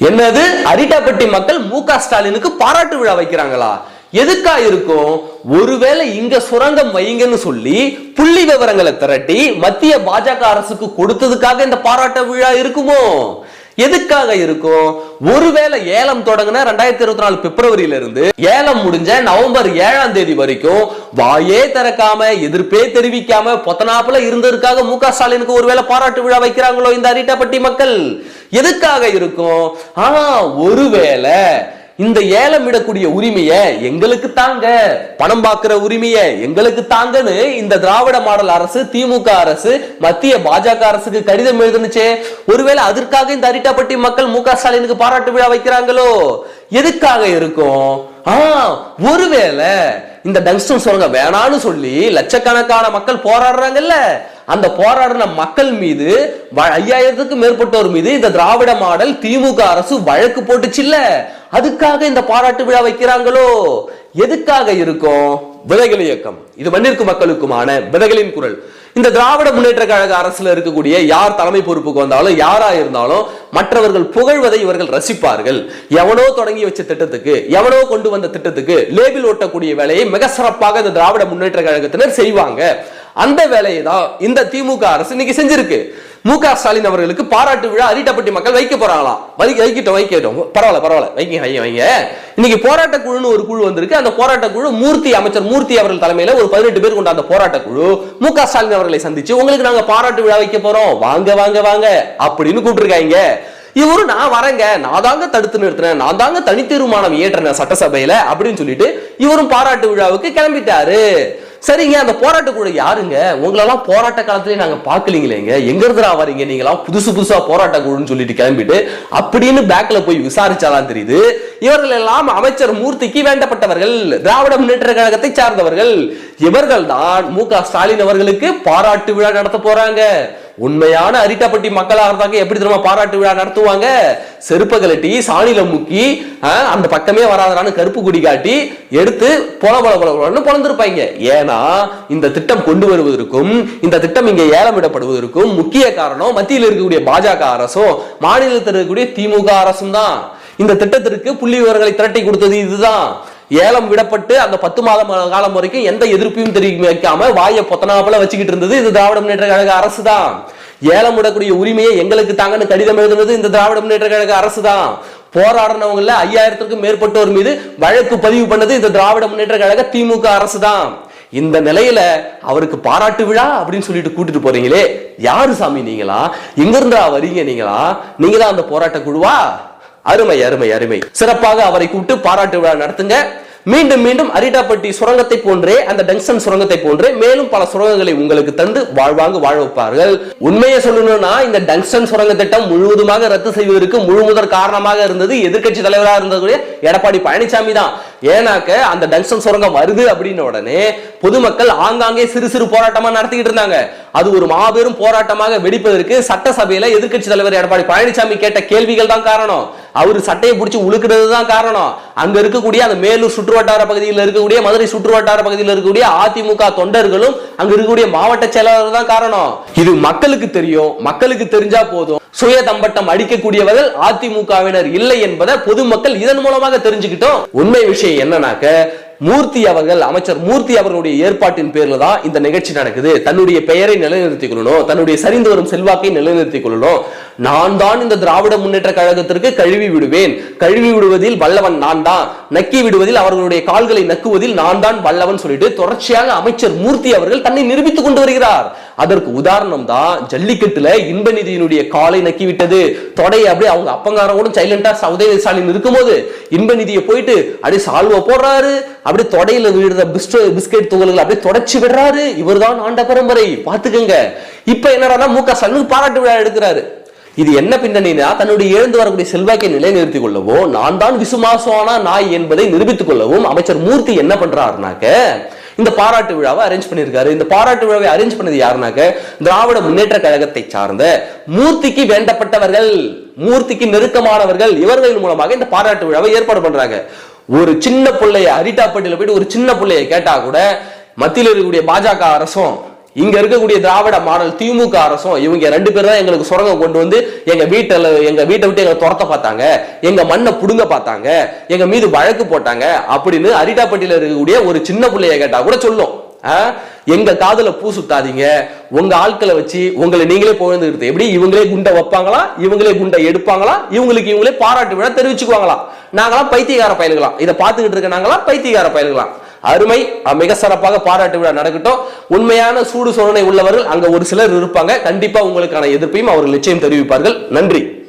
என்னது? அரிட்டாப்பட்டி மக்கள் மு க ஸ்டாலினுக்கு பாராட்டு விழா வைக்கிறாங்களா? எதுக்கா இருக்கும்? ஒருவேளை இங்க சுரங்கம் வைங்கன்னு சொல்லி புள்ளி விவரங்களை திரட்டி மத்திய பாஜக அரசுக்கு கொடுத்ததுக்காக இந்த பாராட்டு விழா இருக்குமோ? எதுக்காக இருக்கும்? ஒருவேளை ஏலம் தொடங்கின ரெண்டாயிரத்தி இருபத்தி நாலு பிப்ரவரியில இருந்து ஏலம் முடிஞ்ச நவம்பர் ஏழாம் தேதி வரைக்கும் வாயே திறக்காம எதிர்ப்பே தெரிவிக்காம பொத்தனாப்புல இருந்ததுக்காக மு க ஸ்டாலினுக்கு ஒருவேளை பாராட்டு விழா வைக்கிறாங்களோ இந்த அரிட்டாப்பட்டி மக்கள்? எதுக்காக இருக்கும்? ஆனா ஒருவேளை இந்த ஏலம் விடக்கூடிய உரிமையை எங்களுக்கு தாங்க. பணம் பார்க்கிற உரிமையை எங்களுக்கு தாங்கன்னு இந்த திராவிட மாடல் அரசு திமுக அரசு மத்திய பாஜக அரசுக்கு கடிதம் எழுதுனுச்சே. ஒருவேளை அதற்காக இந்த அரிட்டாப்பட்டி மக்கள் மு க ஸ்டாலினுக்கு பாராட்டு விழா வைக்கிறாங்களோ? எதுக்காக இருக்கும்? ஆ ஒருவேளை இந்த டங்ஸ்டன் சொல்லுங்க வேணான்னு சொல்லி லட்சக்கணக்கான மக்கள் போராடுறாங்கல்ல. அந்த போராடின மக்கள் மீது ஐயாயிரத்துக்கு ஐயாயிரத்துக்கும் மேற்பட்டோர் மீது இந்த திராவிட மாடல் திமுக அரசு வழக்கு போட்டுச்சுல்ல. அதுக்காக இந்த பாராட்டு விழா வைக்கிறாங்களோ? எதுக்காக இருக்கும்? விதைகள் இயக்கம். இது மண்ணிற்கு மக்களுக்குமான விதைகளின் குரல். இந்த திராவிட முன்னேற்ற கழக அரசுல இருக்கக்கூடிய யார் தலைமை பொறுப்புக்கு வந்தாலும் யாரா இருந்தாலும் மற்றவர்கள் புகழ்வதை இவர்கள் ரசிப்பார்கள். எவனோ தொடங்கி வச்ச திட்டத்துக்கு எவனோ கொண்டு வந்த திட்டத்துக்கு லேபிள் ஓட்டக்கூடிய வேலையை மிக சிறப்பாக இந்த திராவிட முன்னேற்ற கழகத்தினர் செய்வாங்க. அந்த வேலையை தான் இந்த திமுக அரசு இன்னைக்கு செஞ்சிருக்கு. மு க ஸ்டாலின் அவர்களுக்கு பாராட்டு விழா அரிட்டப்பட்டி மக்கள் வைக்க போறாங்களாம் வைக்க வைக்கட்டும் வைக்கட்டும். பரவாயில்ல பரவாயில்ல. வைங்க வைங்க வைங்க. இன்னைக்கு போராட்ட குழுன்னு ஒரு குழு வந்திருக்கு. அந்த போராட்ட குழு மூர்த்தி அமைச்சர் மூர்த்தி அவர்கள் தலைமையில ஒரு பதினெட்டு பேர் கொண்ட அந்த போராட்ட குழு மு க ஸ்டாலின் அவர்களை சந்திச்சு உங்களுக்கு நாங்க பாராட்டு விழா வைக்க போறோம். வாங்க வாங்க வாங்க. அப்படின்னு கூப்பிட்டுருக்காங்க. இவரு நான் வரேங்க. நான் தாங்க தடுத்து நிறுத்தினேன். நான் தாங்க தனி தீர்மானம் இயற்றினேன் சட்டசபையில. அப்படின்னு சொல்லிட்டு இவரும் பாராட்டு விழாவுக்கு கிளம்பிட்டாரு. சரிங்க அந்த போராட்ட குழு யாருங்க? உங்களெல்லாம் போராட்ட காலத்திலே நாங்க பார்க்கலீங்களேங்க. எங்க இருந்துடா வரீங்க? நீங்களாம் புதுசு புதுசா போராட்ட குழுன்னு சொல்லிட்டு கிளம்பிட்டு அப்படின்னு பேக்ல போய் விசாரிச்சாலாம் தெரியுது. இவர்கள் எல்லாம் அமைச்சர் மூர்த்திக்கு வேண்டப்பட்டவர்கள் திராவிட முன்னேற்ற கழகத்தை சார்ந்தவர்கள். இவர்கள் தான் மு க ஸ்டாலின் அவர்களுக்கு பாராட்டு விழா நடத்த போறாங்க. உண்மையான அரிட்டாப்பட்டி மக்களாக இருந்தாங்க எப்படி திரும்ப பாராட்டு விழா நடத்துவாங்க? செருப்ப கலட்டி சாணியில முக்கி ஆஹ், அந்த பக்கமே வராதனான்னு கருப்பு குடி காட்டி எடுத்து பொல பொல பொல பொலன்னு பொழந்திருப்பாங்க ஏன்னா இந்த திட்டம் கொண்டு வருவதற்கும் இந்த திட்டம் இங்கே ஏலமிடப்படுவதற்கும் முக்கிய காரணம் மத்தியில் இருக்கக்கூடிய பாஜக அரசும் மாநிலத்தில் இருக்கக்கூடிய திமுக அரசும் தான் இந்த திட்டத்திற்கு புள்ளி விவரங்களை திரட்டி கொடுத்தது இதுதான். ஏலம் விடப்பட்டு அந்த பத்து மாதம் காலம் வரைக்கும் எந்த எதிர்ப்பையும் தெரிவிக்காம வாயை பொத்தனாப்பில் வச்சுக்கிட்டு இருந்தது இது திராவிட முன்னேற்ற கழக அரசு தான் ஏலம் விடக்கூடிய உரிமையை எங்களுக்கு தாங்கன்னு கடிதம் எழுதுனது இந்த திராவிட முன்னேற்ற கழக அரசு தான் போராடினவங்கள ஐயாயிரத்துக்கும் மேற்பட்டோர் மீது வழக்கு பதிவு பண்ணது இந்த திராவிட முன்னேற்ற கழக திமுக அரசு தான் இந்த நிலையில அவருக்கு பாராட்டு விழா அப்படின்னு சொல்லிட்டு கூட்டிட்டு போறீங்களே. யாரு சாமி நீங்களா? எங்க இருந்தா வரீங்க நீங்களா? நீங்க தான் அந்த போராட்ட குழுவா? அருமை அருமை அருமை. சிறப்பாக அவரை கூப்பிட்டு பாராட்டு விழா நடத்துங்க. மீண்டும் மீண்டும் அரிட்டாப்பட்டி சுரங்கத்தை போன்றே அந்த டங்ஷன் சுரங்கத்தை போன்றே மேலும் பல சுரங்கங்களை உங்களுக்கு தந்து வாழ்வாங்க வாழ வைப்பார்கள். உண்மையை சொல்லணும்னா இந்த டங்ஷன் சுரங்க திட்டம் முழுவதுமாக ரத்து செய்வதற்கு முழு முதற் காரணமாக இருந்தது எதிர்க்கட்சி தலைவராக இருந்ததுடைய எடப்பாடி பழனிசாமி தான். ஏனாக்க அந்த டங்ஷன் சுரங்கம் வருது அப்படின்ன உடனே பொதுமக்கள் ஆங்காங்கே சிறு சிறு போராட்டமா நடத்திக்கிட்டு இருந்தாங்க. அது ஒரு மாபெரும் போராட்டமாக வெடிப்பதற்கு சட்டசபையில எதிர்க்கட்சி தலைவர் எடப்பாடி பழனிசாமி கேட்ட கேள்விகள் தான் காரணம். அவரு சட்டையை பிடிச்சி உழுக்கிறது தான் காரணம். அங்க இருக்கக்கூடிய அந்த மேலூர் சுற்றுவட்டார பகுதியில் இருக்கக்கூடிய மதுரை சுற்றுவட்டார பகுதியில் இருக்கக்கூடிய அதிமுக தொண்டர்களும் அங்க இருக்கக்கூடிய மாவட்ட செயலாளர் தான் காரணம். இது மக்களுக்கு தெரியும். மக்களுக்கு தெரிஞ்சா போதும். சுய தம்பட்டம் அடிக்கக்கூடியவர்கள் அதிமுகவினர் இல்லை என்பதை பொதுமக்கள் இதன் மூலமாக தெரிஞ்சுக்கிட்டோம். உண்மை விஷயம் என்னன்னாக்க மூர்த்தி அவர்கள் அமைச்சர் மூர்த்தி அவர்களுடைய ஏற்பாட்டின் பேர்ல தான் இந்த நிகழ்ச்சி நடக்குது. தன்னுடைய பெயரை நிலைநிறுத்திக் கொள்ளணும். தன்னுடைய சரிந்து வரும் செல்வாக்கை நிலைநிறுத்திக் கொள்ளணும். நான் தான் இந்த திராவிட முன்னேற்ற கழகத்திற்கு கழுவி விடுவேன். கழுவி விடுவதில் வல்லவன் நான் தான் நக்கி விடுவதில் அவர்களுடைய கால்களை நக்குவதில் நான் தான் வல்லவன் சொல்லிட்டு தொடர்ச்சியாக அமைச்சர் மூர்த்தி அவர்கள் தன்னை நிரூபித்துக் கொண்டு வருகிறார். அதற்கு உதாரணம் தான் ஜல்லிக்கட்டுல இன்பநிதியினுடைய காலை நக்கி விட்டது தொடையை அப்படியே அவங்க அப்பங்காரோட சைலண்டா உதயநிதி ஸ்டாலின் இருக்கும்போது இன்பநிதியை போயிட்டு அப்படியே சால்வை போடுறாரு. அப்படியே தொடையில விழுற பிஸ்கட் பிஸ்கெட் துகள்கள் அப்படியே தொடச்சி விடுறாரு. இவர்தான் ஆண்ட பரம்பரை. பாத்துக்கங்க இப்ப என்னடா மு க ஸ்டாலின் பாராட்டு விழா எடுக்கிறாரு. இது என்ன பின்னணினா தன்னுடைய எழுந்து வரக்கூடிய செல்வாக்கை நிலைநிறுத்திக் கொள்ளவோ நான் தான் விசுவாசமான நாய் என்பதை நிரூபித்துக் கொள்ளவும் அமைச்சர் மூர்த்தி என்ன பண்றாருனாக்க இந்த பாராட்டு விழாவை அரேஞ்ச் பண்ணியிருக்காரு. இந்த பாராட்டு விழாவை அரேஞ்ச் பண்ணது யாருனாக்க திராவிட முன்னேற்ற கழகத்தை சார்ந்த மூர்த்திக்கு வேண்டப்பட்டவர்கள் மூர்த்திக்கு நெருக்கமானவர்கள் இவர்கள் மூலமாக இந்த பாராட்டு விழாவை ஏற்பாடு பண்றாங்க. ஒரு சின்ன பிள்ளைய அரிட்டாப்பட்டியில் போயிட்டு ஒரு சின்ன பிள்ளைய கேட்டா கூட மத்தியில் இருக்கக்கூடிய பாஜக அரசும் இங்க இருக்கக்கூடிய திராவிட மாடல் திமுக அரசும் இவங்க ரெண்டு பேரும் தான் எங்களுக்கு சுரங்கம் கொண்டு வந்து எங்க வீட்டில் எங்க வீட்டை விட்டு எங்களை துரத்த பார்த்தாங்க. எங்க மண்ணை புடுங்க பார்த்தாங்க. எங்க மீது வழக்கு போட்டாங்க அப்படின்னு அரிட்டாப்பட்டியில இருக்கக்கூடிய ஒரு சின்ன பிள்ளைய கேட்டா கூட சொல்லும். ஆ? எங்க காதல பூ சுத்தாதீங்க. உங்க ஆட்களை வச்சு உங்களை நீங்களே புகழ்ந்துக்கிறது எப்படி? இவங்களே குண்டை வைப்பாங்களா? இவங்களே குண்டை எடுப்பாங்களா? இவங்களுக்கு இவங்களே பாராட்டு விழா தெரிவிச்சுக்குவாங்களாம் நாங்களாம் பைத்தியகார பயல்களாம் இதை பார்த்துக்கிட்டு இருக்க நாங்களாம் பைத்தியகார பயல்களாம் அருமை மிக சிறப்பாக பாராட்டு விழா நடக்கட்டும். உண்மையான சூடு சோழனை உள்ளவர்கள் அங்க ஒரு சிலர் இருப்பாங்க. கண்டிப்பா உங்களுக்கான எதிர்ப்பையும் அவர்கள் நிச்சயம் தெரிவிப்பார்கள். நன்றி.